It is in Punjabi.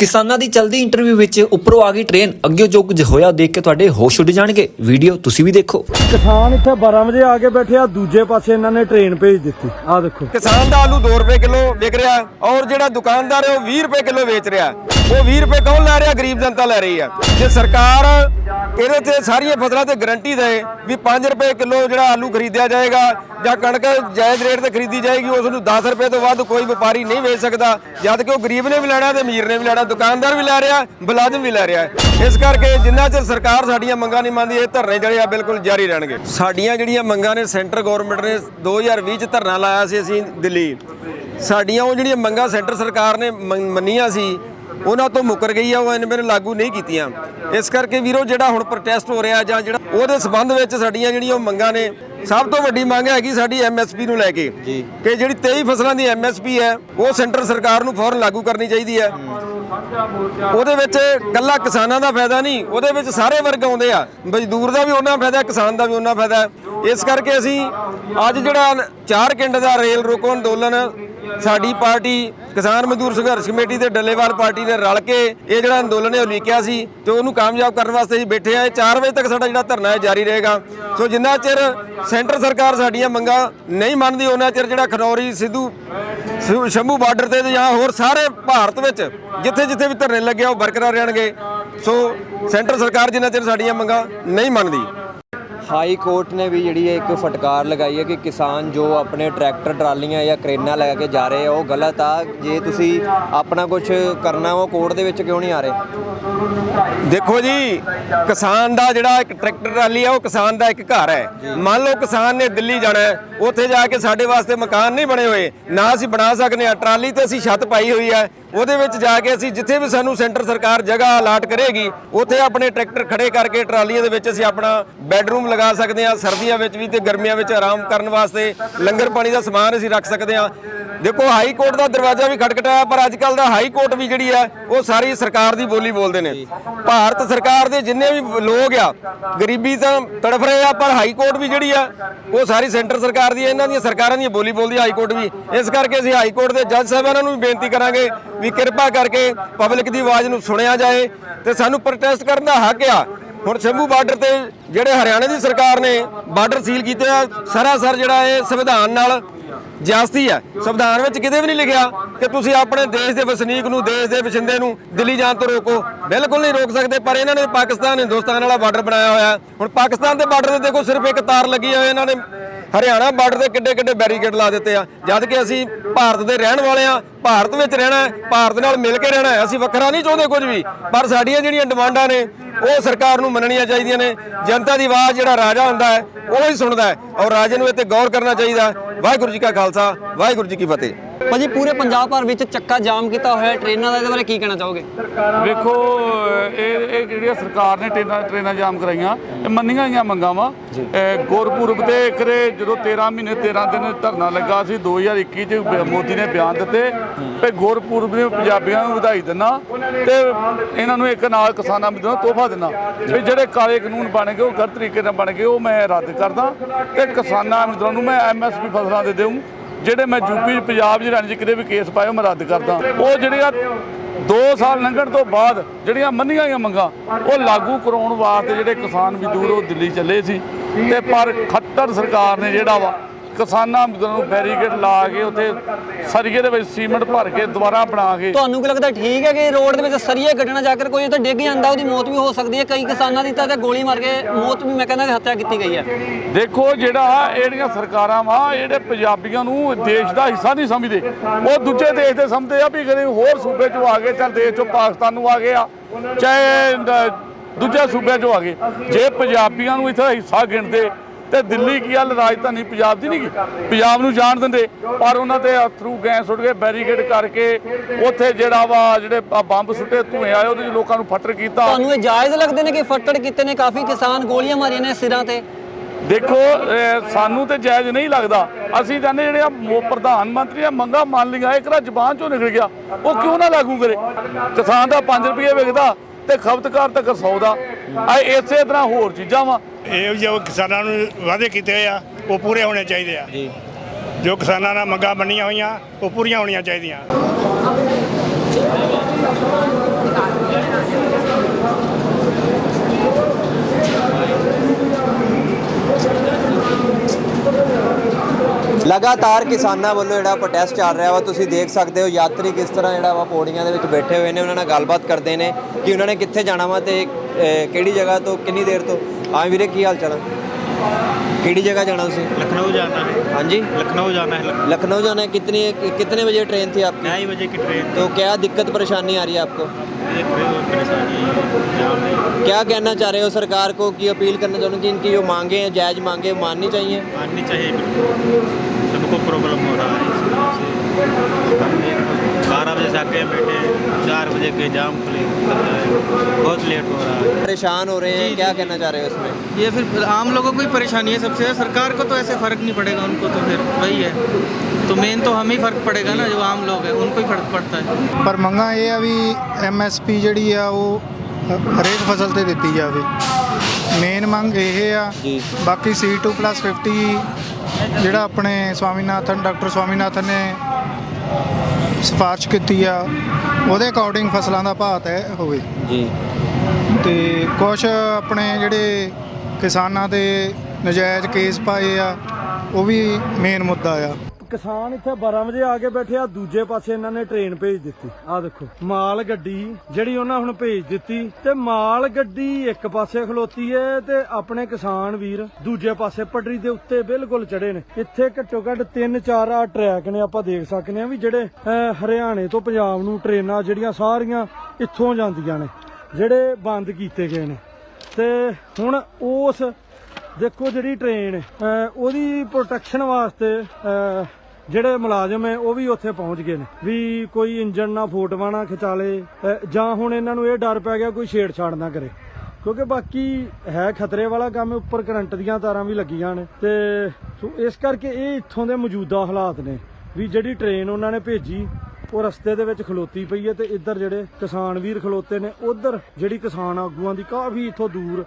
ਕਿਸਾਨਾਂ ਦੀ ਚਲਦੀ ਇੰਟਰਵਿਊ ਵਿੱਚ ਉੱਪਰੋਂ ਆ ਗਈ ਟ੍ਰੇਨ ਅੱਗੇ ਜੋ ਕੁਝ ਹੋਇਆ ਦੇਖ ਕੇ ਤੁਹਾਡੇ ਹੋਸ਼ ਉੱਡ ਜਾਣਗੇ। ਵੀਡੀਓ ਤੁਸੀਂ ਵੀ ਦੇਖੋ। ਕਿਸਾਨ ਇੱਥੇ 12 ਵਜੇ ਆ ਕੇ ਬੈਠੇ ਆ ਦੂਜੇ ਪਾਸੇ ਇਹਨਾਂ ਨੇ ਟ੍ਰੇਨ ਭੇਜ ਦਿੱਤੀ। ਆ ਦੇਖੋ। ਕਿਸਾਨ ਦਾ ਆਲੂ 2 ਰੁਪਏ ਕਿਲੋ ਵਿਕ ਰਿਹਾ ਔਰ ਜਿਹੜਾ ਦੁਕਾਨਦਾਰ ਹੈ ਉਹ 20 ਰੁਪਏ ਕਿਲੋ ਵੇਚ ਰਿਹਾ। ਉਹ 20 ਰੁਪਏ ਕੌਣ ਲੈ ਰਿਹਾ? ਗਰੀਬ ਜਨਤਾ ਲੈ ਰਹੀ ਹੈ ਜੇ ਸਰਕਾਰ ਇਹਦੇ ਤੇ ਸਾਰੀਆਂ ਫਸਲਾਂ ਤੇ ਗਰੰਟੀ ਦੇ ਵੀ 5 ਰੁਪਏ ਕਿਲੋ ਜਿਹੜਾ ਆਲੂ ਖਰੀਦਿਆ ਜਾਏਗਾ ਜਾਂ ਕਣਕ ਜਾਇਜ਼ ਰੇਟ ਤੇ ਖਰੀਦੀ ਜਾਏਗੀ ਉਸ ਨੂੰ 10 ਰੁਪਏ ਤੋਂ ਵੱਧ ਕੋਈ ਵਪਾਰੀ ਨਹੀਂ ਵੇਚ ਸਕਦਾ। ਜਦ ਕਿ ਉਹ ਗਰੀਬ ਨੇ ਵੀ ਲੈਣਾ, ਤੇ ਅਮੀਰ ਨੇ ਵੀ ਲੈਣਾ, ਦੁਕਾਨਦਾਰ ਵੀ ਲੈ ਰਿਹਾ, ਮੁਲਾਜ਼ਮ ਵੀ ਲੈ ਰਿਹਾ। ਇਸ ਕਰਕੇ ਜਿੰਨਾ ਚਿਰ ਸਰਕਾਰ ਸਾਡੀਆਂ ਮੰਗਾਂ ਨਹੀਂ ਮੰਨਦੀ, ਇਹ ਧਰਨੇ ਜਿਹੜੇ ਆ ਬਿਲਕੁਲ ਜਾਰੀ ਰਹਿਣਗੇ। ਸਾਡੀਆਂ ਜਿਹੜੀਆਂ ਮੰਗਾਂ ਨੇ, ਸੈਂਟਰ ਗਵਰਨਮੈਂਟ ਨੇ 2020 ਚ ਧਰਨਾ ਲਾਇਆ ਸੀ ਅਸੀਂ ਦਿੱਲੀ। ਸਾਡੀਆਂ ਉਹ ਜਿਹੜੀਆਂ ਮੰਗਾਂ ਸੈਂਟਰ ਸਰਕਾਰ ਨੇ ਮੰਨ- ਮੰਨੀਆਂ ਸੀ, ਉਹਨਾਂ ਤੋਂ ਮੁੱਕਰ ਗਈ ਆ, ਉਹ ਇਹਨੇ ਮੇਰੇ ਲਾਗੂ ਨਹੀਂ ਕੀਤੀਆਂ। ਇਸ ਕਰਕੇ ਵੀਰੋ, ਜਿਹੜਾ ਹੁਣ ਪ੍ਰੋਟੈਸਟ ਹੋ ਰਿਹਾ ਜਾਂ ਜਿਹੜਾ ਉਹਦੇ ਸਬੰਧ ਵਿੱਚ ਸਾਡੀਆਂ ਜਿਹੜੀਆਂ ਉਹ ਮੰਗਾਂ ਨੇ ਸਭ ਤੋਂ ਵੱਡੀ ਮੰਗ ਹੈਗੀ ਸਾਡੀ ਐਮਐਸਪੀ ਨੂੰ ਲੈ ਕੇ ਕਿ ਜਿਹੜੀ 23 ਫਸਲਾਂ ਦੀ ਐਮਐਸਪੀ ਹੈ ਉਹ ਸੈਂਟਰ ਸਰਕਾਰ ਨੂੰ ਫੌਰਨ ਲਾਗੂ ਕਰਨੀ ਚਾਹੀਦੀ ਹੈ। ਉਹਦੇ ਵਿੱਚ ਕੱਲਾ ਕਿਸਾਨਾਂ ਦਾ ਫਾਇਦਾ ਨਹੀਂ ਉਹਦੇ ਵਿੱਚ ਸਾਰੇ ਵਰਗ ਆਉਂਦੇ ਆ। ਮਜ਼ਦੂਰ ਦਾ ਵੀ ਉਹਨਾਂ ਫਾਇਦਾ ਕਿਸਾਨ ਦਾ ਵੀ ਉਹਨਾਂ ਫਾਇਦਾ। ਇਸ ਕਰਕੇ ਅਸੀਂ ਅੱਜ ਜਿਹੜਾ 4 ਘੰਟੇ ਦਾ ਰੇਲ ਰੋਕੋ ਅੰਦੋਲਨ ਸਾਡੀ ਪਾਰਟੀ ਕਿਸਾਨ ਮਜ਼ਦੂਰ ਸੰਘਰਸ਼ ਕਮੇਟੀ ਤੇ ਡੱਲੇਵਾਲ ਪਾਰਟੀ ਨੇ ਰਲ ਕੇ ਇਹ ਜਿਹੜਾ ਅੰਦੋਲਨ ਹੈ ਉਹ ਲਿਖਿਆ ਸੀ ਤੇ ਉਹਨੂੰ ਕਾਮਯਾਬ ਕਰਨ ਵਾਸਤੇ ਅਸੀਂ ਬੈਠੇ ਆ 4 ਵਜੇ ਤੱਕ ਸਾਡਾ ਜਿਹੜਾ ਧਰਨਾ ਹੈ ਜਾਰੀ ਰਹੇਗਾ। ਸੋ ਜਿੰਨਾ ਚਿਰ ਸੈਂਟਰ ਸਰਕਾਰ ਸਾਡੀਆਂ ਮੰਗਾਂ ਨਹੀਂ ਮੰਨਦੀ, ਉਹਨਾਂ ਚਿਰ ਜਿਹੜਾ ਖਨੌਰੀ, ਸਿੱਧੂ, ਸਿ- ਸ਼ੰਭੂ ਬਾਰਡਰ ਤੇ ਤੇ ਜਾਂ ਹੋਰ ਸਾਰੇ ਭਾਰਤ ਵਿੱਚ ਜਿੱਥੇ ਜਿੱਥੇ ਵੀ ਧਰਨੇ ਲੱਗੇ ਆ, ਉਹ ਬਰਕਰਾਰ ਰਹਿਣਗੇ। ਸੋ ਸੈਂਟਰ ਸਰਕਾਰ ਜਿੰਨਾ ਚਿਰ ਸਾਡੀਆਂ ਮੰਗਾਂ ਨਹੀਂ ਮੰਨਦੀ ਹਾਈ ਕੋਰਟ ਨੇ ਵੀ ਜਿਹੜੀ ਹੈ ਇੱਕ ਫਟਕਾਰ ਲਗਾਈ ਹੈ ਕਿ ਕਿਸਾਨ ਜੋ ਆਪਣੇ ਟਰੈਕਟਰ, ਟਰਾਲੀਆਂ ਜਾਂ ਕਰੇਨਾਂ ਲੈ ਕੇ ਜਾ ਰਹੇ ਆ, ਉਹ ਗਲਤ ਆ। ਜੇ ਤੁਸੀਂ ਆਪਣਾ ਕੁਝ ਕਰਨਾ ਉਹ ਕੋਰਟ ਦੇ ਵਿੱਚ ਕਿਉਂ ਨਹੀਂ ਆ ਰਹੇ? ਦੇਖੋ ਜੀ, ਕਿਸਾਨ ਦਾ ਜਿਹੜਾ ਇੱਕ ਟਰੈਕਟਰ ਟਰਾਲੀ ਹੈ ਉਹ ਕਿਸਾਨ ਦਾ ਇੱਕ ਘਰ ਹੈ। ਮੰਨ ਲਓ ਕਿਸਾਨ ਨੇ ਦਿੱਲੀ ਜਾਣਾ ਹੈ, ਉੱਥੇ ਜਾ ਕੇ ਸਾਡੇ ਵਾਸਤੇ ਮਕਾਨ ਨਹੀਂ ਬਣੇ ਹੋਏ, ਨਾ ਅਸੀਂ ਬਣਾ ਸਕਨੇ ਆ ਟਰਾਲੀ ਤੇ ਅਸੀਂ ਛੱਤ ਪਾਈ ਹੋਈ ਹੈ, ਉਹਦੇ ਵਿੱਚ ਜਾ ਕੇ ਅਸੀਂ ਜਿੱਥੇ ਵੀ ਸਾਨੂੰ ਸੈਂਟਰ ਸਰਕਾਰ ਜਗ੍ਹਾ ਅਲਾਟ ਕਰੇਗੀ, ਉੱਥੇ ਆਪਣੇ ਟਰੈਕਟਰ ਖੜੇ ਕਰਕੇ ਟਰਾਲੀਆਂ ਦੇ ਵਿੱਚ ਅਸੀਂ ਆਪਣਾ ਬੈੱਡਰੂਮ ਲਗਾ ਸਕਦੇ ਆ ਸਰਦੀਆਂ ਵਿੱਚ ਵੀ ਤੇ ਗਰਮੀਆਂ ਵਿੱਚ ਆਰਾਮ ਕਰਨ ਵਾਸਤੇ ਲੰਗਰ ਪਾਣੀ ਦਾ ਸਮਾਨ ਅਸੀਂ ਰੱਖ ਸਕਦੇ ਆ ਦੇਖੋ ਹਾਈ ਕੋਰਟ ਦਾ ਦਰਵਾਜ਼ਾ ਵੀ ਖਟਖਟਾਇਆ, ਪਰ ਅੱਜ ਕੱਲ ਦਾ ਹਾਈ ਕੋਰਟ ਵੀ ਜਿਹੜੀ ਹੈ, ਉਹ ਸਾਰੀ ਸਰਕਾਰ ਦੀ ਬੋਲੀ ਬੋਲਦੇ ਨੇ। ਭਾਰਤ ਸਰਕਾਰ ਦੇ ਜਿੰਨੇ ਵੀ ਲੋਕ ਆ, ਗਰੀਬੀ ਤਾਂ ਤੜਫ ਰਹੇ ਆ, ਪਰ ਹਾਈ ਕੋਰਟ ਵੀ ਜਿਹੜੀ ਆ, ਉਹ ਸਾਰੀ ਸੈਂਟਰ ਸਰਕਾਰ ਦੀ ਇਹਨਾਂ ਦੀਆਂ ਸਰਕਾਰਾਂ ਦੀ ਬੋਲੀ ਬੋਲਦੀ ਹਾਈ ਕੋਰਟ ਵੀ। ਇਸ ਕਰਕੇ ਅਸੀਂ ਹਾਈ ਕੋਰਟ ਦੇ ਜੱਜ ਸਾਹਿਬਾਨਾਂ ਨੂੰ ਵੀ ਬੇਨਤੀ ਕਰਾਂਗੇ ਵੀ ਕਿਰਪਾ ਕਰਕੇ ਪਬਲਿਕ ਦੀ ਆਵਾਜ਼ ਨੂੰ ਸੁਣਿਆ ਜਾਏ ਤੇ ਸਾਨੂੰ ਪ੍ਰੋਟੈਸਟ ਕਰਨ ਦਾ ਹੱਕ ਆ। ਹੁਣ ਸ਼ੰਭੂ ਬਾਰਡਰ ਤੇ ਜਿਹੜੇ ਹਰਿਆਣਾ ਦੀ ਸਰਕਾਰ ਨੇ ਬਾਰਡਰ ਸੀਲ ਕੀਤੇ ਆ ਸਰਾਸਰ ਜਿਹੜਾ ਇਹ ਸੰਵਿਧਾਨ ਨਾਲ ਜਿਆਸਤੀ ਹੈ। ਸੰਵਿਧਾਨ ਵਿੱਚ ਕਿਤੇ ਵੀ ਨਹੀਂ ਲਿਖਿਆ ਕਿ ਤੁਸੀਂ ਆਪਣੇ ਦੇਸ਼ ਦੇ ਵਸਨੀਕ ਨੂੰ, ਦੇਸ਼ ਦੇ ਵਸਿੰਦੇ ਨੂੰ ਦਿੱਲੀ ਜਾਣ ਤੋਂ ਰੋਕੋ। ਬਿਲਕੁਲ ਨਹੀਂ ਰੋਕ ਸਕਦੇ, ਪਰ ਇਹਨਾਂ ਨੇ ਪਾਕਿਸਤਾਨ, ਹਿੰਦੁਸਤਾਨ ਵਾਲਾ ਬਾਰਡਰ ਬਣਾਇਆ ਹੋਇਆ। ਹੁਣ ਪਾਕਿਸਤਾਨ ਦੇ ਬਾਰਡਰ ਤੇ ਦੇਖੋ, ਸਿਰਫ ਇੱਕ ਤਾਰ ਲੱਗੀ ਹੋਈ ਇਹਨਾਂ ਨੇ ਹਰਿਆਣਾ ਬਾਰਡਰ ਤੇ ਕਿੱਡੇ ਕਿੱਡੇ ਬੈਰੀਕੇਡ ਲਾ ਦਿੱਤੇ ਆ। ਜਦ ਕਿ ਅਸੀਂ ਭਾਰਤ ਦੇ ਰਹਿਣ ਵਾਲੇ ਆ, ਭਾਰਤ ਵਿੱਚ ਰਹਿਣਾ ਭਾਰਤ ਨਾਲ ਮਿਲ ਕੇ ਰਹਿਣਾ ਅਸੀਂ ਵੱਖਰਾ ਨਹੀਂ ਚਾਹੁੰਦੇ ਕੁਝ ਵੀ, ਪਰ ਸਾਡੀਆਂ ਜਿਹੜੀਆਂ ਡਿਮਾਂਡਾਂ ਨੇ ਉਹ ਸਰਕਾਰ ਨੂੰ ਮੰਨਣੀਆਂ ਚਾਹੀਦੀਆਂ ਨੇ। ਜਨਤਾ ਦੀ ਆਵਾਜ਼ ਜਿਹੜਾ ਰਾਜਾ ਹੁੰਦਾ ਹੈ, ਉਹ ਹੀ ਸੁਣਦਾ ਹੈ। ਔਰ ਰਾਜੇ ਨੂੰ ਇੱਥੇ ਗੌਰ ਕਰਨਾ ਚਾਹੀਦਾ। ਵਾਹਿਗੁਰੂ ਜੀ ਕਾ ਖਾਲਸਾ, ਵਾਹਿਗੁਰੂ ਜੀ ਕੀ ਫਤਿਹ। ਭਾਜੀ ਪੂਰੇ ਪੰਜਾਬ ਭਰ ਵਿੱਚ ਚੱਕਾ ਜਾਮ ਕੀਤਾ ਹੋਇਆ ਹੈ। ਟ੍ਰੇਨਾਂ ਦਾ ਇਹਦੇ ਬਾਰੇ ਕੀ ਕਹਿਣਾ ਚਾਹੋਗੇ? ਵੇਖੋ ਇਹ ਇਹ ਜਿਹੜੀਆਂ ਸਰਕਾਰ ਨੇ ਟ੍ਰੇਨਾਂ ਟ੍ਰੇਨਾਂ ਜਾਮ ਕਰਾਈਆਂ ਇਹ ਮੰਨੀਆਂ ਹੋਈਆਂ ਮੰਗਾਂ ਵਾ। ਗੁਰਪੁਰਬ ਤੇ ਕਰੇ ਜਦੋਂ 13 ਮਹੀਨੇ 13 ਦਿਨ ਧਰਨਾ ਲੱਗਾ ਸੀ 2021 ਚ ਬ- ਮੋਦੀ ਨੇ ਬਿਆਨ ਦਿੱਤੇ। ਵੀ ਗੁਰਪੁਰਬ ਦੇ ਪੰਜਾਬੀਆਂ ਨੂੰ ਵਧਾਈ ਦਿੰਨਾ ਤੇ ਇਹਨਾਂ ਨੂੰ ਇੱਕ ਨਾਲ ਕਿਸਾਨਾਂ ਨੂੰ ਤੋਹਫਾ ਦਿੰਨਾ। ਵੀ ਜਿਹੜੇ ਕਾਲੇ ਕਾਨੂੰਨ ਬਣ ਗਏ ਉਹ ਗਲਤ ਤਰੀਕੇ ਨਾਲ ਬਣ ਗਏ ਉਹ ਮੈਂ ਰੱਦ ਕਰਦਾ। ਤੇ ਕਿਸਾਨਾਂ ਮਜ਼ਦੂਰਾਂ ਨੂੰ ਮੈਂ ਐਮਐਸਪੀ ਫਸਲਾਂ ਦੇ ਦੇਵਾਂ ਜਿਹੜੇ ਮੈਂ ਯੂਪੀ, ਪੰਜਾਬ ਚ ਚ ਕਿਤੇ ਵੀ ਕੇਸ ਪਾਏ ਮੈਂ ਰੱਦ ਕਰਦਾ। ਉਹ ਜਿਹੜੇ ਆ 2 ਸਾਲ ਲੰਘਣ ਤੋਂ ਬਾਅਦ ਜਿਹੜੀਆਂ ਮੰਨੀਆਂ ਗਈਆਂ ਮੰਗਾਂ, ਉਹ ਲਾਗੂ ਕਰਾਉਣ ਵਾਸਤੇ ਜਿਹੜੇ ਕਿਸਾਨ ਮਜ਼ਦੂਰ ਉਹ ਦਿੱਲੀ ਚੱਲੇ ਸੀ। ਤੇ ਪਰ ਖੱਟਰ ਸਰਕਾਰ ਨੇ ਜਿਹੜਾ ਵਾ ਕਿਸਾਨਾਂ ਨੂੰ ਬੈਰੀਕੇਡ ਲਾ ਕੇ ਉੱਥੇ ਸਰੀਏ ਦੇ ਵਿੱਚ ਸੀਮੈਂਟ ਭਰ ਕੇ ਦੁਬਾਰਾ ਬਣਾ ਕੇ ਤੁਹਾਨੂੰ ਕੀ ਲੱਗਦਾ ਠੀਕ ਹੈ ਕਿ ਰੋਡ ਦੇ ਵਿੱਚ ਸਰੀਏ ਕੱਢਣਾ ਜਾ ਕੇ ਕੋਈ ਉੱਥੇ ਡਿੱਗ ਜਾਂਦਾ ਉਹਦੀ ਮੌਤ ਵੀ ਹੋ ਸਕਦੀ ਹੈ? ਕਈ ਕਿਸਾਨਾਂ ਦੀ ਤਾਂ ਤੇ ਗੋਲੀ ਮਾਰ ਕੇ ਮੌਤ ਵੀ ਮੈਂ ਕਹਿੰਦਾ ਕਿ ਹੱਤਿਆ ਕੀਤੀ ਗਈ ਹੈ। ਦੇਖੋ ਜਿਹੜਾ ਇਹ ਜਿਹੜੀਆਂ ਸਰਕਾਰਾਂ ਵਾ ਜਿਹੜੇ ਪੰਜਾਬੀਆਂ ਨੂੰ ਦੇਸ਼ ਦਾ ਹਿੱਸਾ ਨਹੀਂ ਸਮਝਦੇ ਉਹ ਦੂਜੇ ਦੇਸ਼ ਦੇ ਸਮਝਦੇ ਆ ਵੀ ਕਦੇ ਹੋਰ ਸੂਬੇ ਚੋਂ ਆ ਗਏ ਚੱਲ ਦੇਸ਼ ਚੋਂ ਪਾਕਿਸਤਾਨ ਨੂੰ ਆ ਗਏ ਆ ਚਾਹੇ ਦੂਜੇ ਸੂਬੇ ਚੋਂ ਆ ਗਏ। ਜੇ ਪੰਜਾਬੀਆਂ ਨੂੰ ਇੱਥੇ ਹਿੱਸਾ ਗਿਣਦੇ ਤੇ ਦਿੱਲੀ ਕੀ ਗੱਲ ਰਾਜਧਾਨੀ ਪੰਜਾਬ ਦੀ ਨਹੀਂ ਗੀ ਪੰਜਾਬ ਨੂੰ ਜਾਣ ਦਿੰਦੇ ਪਰ ਉਹਨਾਂ ਤੇ ਥਰੂ ਗੈਸ ਸੁੱਟ ਕੇ ਬੈਰੀਕੇਡ ਕਰਕੇ ਉੱਥੇ ਜਿਹੜਾ ਵਾ ਜਿਹੜੇ ਬੰਬ ਸੁੱਟੇ ਧੂਏ ਆਏ ਉਹਦੇ ਲੋਕਾਂ ਨੂੰ ਫੱਟਰ ਕੀਤਾ। ਤੁਹਾਨੂੰ ਇਹ ਜਾਇਜ਼ ਲੱਗਦੇ ਨੇ ਕਿ ਫੱਟੜ ਕੀਤੇ ਨੇ? ਕਾਫੀ ਕਿਸਾਨ ਗੋਲੀਆਂ ਮਾਰੀਆਂ ਨੇ ਸਿਰਾਂ ਤੇ। ਦੇਖੋ ਸਾਨੂੰ ਤੇ ਜਾਇਜ਼ ਨਹੀਂ ਲੱਗਦਾ। ਅਸੀਂ ਕਹਿੰਦੇ ਜਿਹੜੇ ਆ ਪ੍ਰਧਾਨ ਮੰਤਰੀ ਆ ਮੰਗਾ ਮੰਨ ਲਈਆਂ ਇਹ ਕਿਹੜਾ ਜ਼ਬਾਨ ਚੋਂ ਨਿਕਲ ਗਿਆ। ਉਹ ਕਿਉਂ ਨਾ ਲਾਗੂ ਕਰੇ? ਕਿਸਾਨ ਦਾ 5 ਰੁਪਏ ਵਿਕਦਾ ਤੇ ਖਪਤਕਾਰ ਤੱਕ 100 ਦਾ। ਆ ਇਸੇ ਤਰ੍ਹਾਂ ਹੋਰ ਚੀਜ਼ਾਂ ਵਾ। ਇਹ ਜੋ ਕਿਸਾਨਾਂ ਨੂੰ ਵਾਅਦੇ ਕੀਤੇ ਹੋਏ ਆ ਉਹ ਪੂਰੇ ਹੋਣੇ ਚਾਹੀਦੇ ਆ। ਜੀ। ਜੋ ਕਿਸਾਨਾਂ ਨਾਲ ਮੰਗਾਂ ਮੰਨੀਆਂ ਹੋਈਆਂ ਉਹ ਪੂਰੀਆਂ ਹੋਣੀਆਂ ਚਾਹੀਦੀਆਂ। ਲਗਾਤਾਰ ਕਿਸਾਨਾਂ ਵੱਲੋਂ ਜਿਹੜਾ ਪ੍ਰੋਟੈਸਟ ਚੱਲ ਰਿਹਾ ਵਾ ਤੁਸੀਂ ਦੇਖ ਸਕਦੇ ਹੋ ਯਾਤਰੀ ਕਿਸ ਤਰ੍ਹਾਂ ਜਿਹੜਾ ਵਾ ਪੌੜੀਆਂ ਦੇ ਵਿੱਚ ਬੈਠੇ ਹੋਏ ਨੇ ਉਹਨਾਂ ਨਾਲ ਗੱਲਬਾਤ ਕਰਦੇ ਨੇ ਕਿ ਉਹਨਾਂ ਨੇ ਕਿੱਥੇ ਜਾਣਾ ਵਾ ਤੇ ਅਹ, ਕਿਹੜੀ ਜਗ੍ਹਾ ਤੋਂ ਕਿੰਨੀ ਦੇਰ ਤੋਂ ਹਾਂ ਵੀਰੇ ਕੀ ਹਾਲ ਚਾਲ ਆ ਕਿਹੜੀ ਜਗ੍ਹਾ ਜਾਣਾ ਤੁਸੀਂ लखनऊ जाना है ਹਾਂਜੀ लखनऊ जाना है लखनऊ लखनऊ जाना है कितनी कितने बजे ट्रेन थी आपकी ढाई बजे की ट्रेन तो क्या दिक्कत परेशानी आ रही है आपको ये ट्रेन और परेशानी है, जाम है क्या कहना चाह रहे हो सरकार को कि अपील करना चाहते हो कि इनकी जो मांगे हैं जायज मांगे वो माननी चाहिए माननी चाहिए बिल्कुल सबको प्रॉब्लम हो रहा है इस वजह से हमने बारह बजे से आके बैठे हैं, चार बजे के जाम खुले करता है बहुत लेट हो रहा है परेशान हो रहे हैं क्या कहना चाह रहे हो इसमें ये फिर आम लोगों को ही परेशानी है सबसे सरकार को तो ऐसे फर्क नहीं पड़ेगा उनको तो फिर वही है तो मेन तो हमें ही फर्क पड़ेगा ना जो आम लोग हैं उनको ही फर्क पड़ता है ਪਰ ਮੰਗਾਂ ਇਹ ਆ ਵੀ ਐਮਐਸਪੀ ਜਿਹੜੀ ਆ ਉਹ ਹਰੇਕ ਫਸਲ ਤੇ ਦਿੱਤੀ ਜਾਵੇ ਮੇਨ ਮੰਗ ਇਹ ਆ ਜੀ। ਬਾਕੀ C2+50 ਜਿਹੜਾ ਆਪਣੇ ਸਵਾਮੀਨਾਥਨ ਡਾਕਟਰ ਸਵਾਮੀਨਾਥਨ ਨੇ ਸਿਫਾਰਿਸ਼ ਕੀਤੀ ਆ ਉਹਦੇ ਅਕੋਰਡਿੰਗ ਫਸਲਾਂ ਦਾ ਭਾਅ ਤੈਅ ਹੋਵੇ। ਜੀ। ਤੇ ਕੁਝ ਆਪਣੇ ਜਿਹੜੇ ਕਿਸਾਨਾਂ ਦੇ ਨਜਾਇਜ਼ ਕੇਸ ਪਾਏ ਆ ਉਹ ਵੀ ਮੇਨ ਮੁੱਦਾ ਆ। ਕਿਸਾਨ ਇੱਥੇ 12 ਵਜੇ ਆ ਕੇ ਬੈਠੇ ਆ ਦੂਜੇ ਪਾਸੇ ਇਹਨਾਂ ਨੇ ਟ੍ਰੇਨ ਭੇਜ ਦਿੱਤੀ। ਆ ਦੇਖੋ ਮਾਲ ਗੱਡੀ ਜਿਹੜੀ ਉਹਨਾਂ ਹੁਣ ਭੇਜ ਦਿੱਤੀ ਤੇ ਮਾਲ ਗੱਡੀ ਇੱਕ ਪਾਸੇ ਖਲੋਤੀ ਏ ਤੇ ਆਪਣੇ ਕਿਸਾਨ ਵੀਰ ਦੂਜੇ ਪਾਸੇ ਪਟਰੀ ਦੇ ਉੱਤੇ ਬਿਲਕੁਲ ਚੜੇ ਨੇ। ਇੱਥੇ ਘੱਟੋ ਘੱਟ 3-4 ਆ ਟਰੈਕ ਨੇ ਆਪਾਂ ਦੇਖ ਸਕਦੇ ਆ ਵੀ ਜਿਹੜੇ ਅਹ, ਹਰਿਆਣੇ ਤੋਂ ਪੰਜਾਬ ਨੂੰ ਟ੍ਰੇਨਾਂ ਜਿਹੜੀਆਂ ਸਾਰੀਆਂ ਇੱਥੋਂ ਜਾਂਦੀਆਂ ਨੇ ਜਿਹੜੇ ਬੰਦ ਕੀਤੇ ਗਏ ਨੇ। ਤੇ ਹੁਣ ਉਸ ਦੇਖੋ ਜਿਹੜੀ ਟ੍ਰੇਨ ਉਹਦੀ ਪ੍ਰੋਟੈਕਸ਼ਨ ਵਾਸਤੇ ਜਿਹੜੇ ਮੁਲਾਜ਼ਮ ਹੈ, ਉਹ ਵੀ ਉੱਥੇ ਪਹੁੰਚ ਗਏ ਨੇ। ਵੀ ਕੋਈ ਇੰਜਨ ਨਾ ਫੋਟਵਾ ਨਾ ਖਿਚਾਲੇ ਜਾਂ ਹੁਣ ਇਹਨਾਂ ਨੂੰ ਇਹ ਡਰ ਪੈ ਗਿਆ ਕੋਈ ਛੇੜਛਾੜ ਨਾ ਕਰੇ। ਕਿਉਂਕਿ ਬਾਕੀ ਹੈ ਖਤਰੇ ਵਾਲਾ ਕੰਮ, ਉੱਪਰ ਕਰੰਟ ਦੀਆਂ ਤਾਰਾਂ ਵੀ ਲੱਗੀਆਂ ਨੇ। ਤੇ ਸੋ ਇਸ ਕਰਕੇ ਇਹ ਇੱਥੋਂ ਦੇ ਮੌਜੂਦਾ ਹਾਲਾਤ ਨੇ, ਵੀ ਜਿਹੜੀ ਟ੍ਰੇਨ ਉਹਨਾਂ ਨੇ ਭੇਜੀ, ਉਹ ਰਸਤੇ ਦੇ ਵਿੱਚ ਖਲੋਤੀ ਪਈ ਹੈ ਤੇ ਇੱਧਰ ਜਿਹੜੇ ਕਿਸਾਨ ਵੀਰ ਖਲੋਤੇ ਨੇ, ਉਧਰ ਜਿਹੜੀ ਕਿਸਾਨ ਆਗੂਆਂ ਦੀ ਕਾਫੀ ਇੱਥੋਂ ਦੂਰ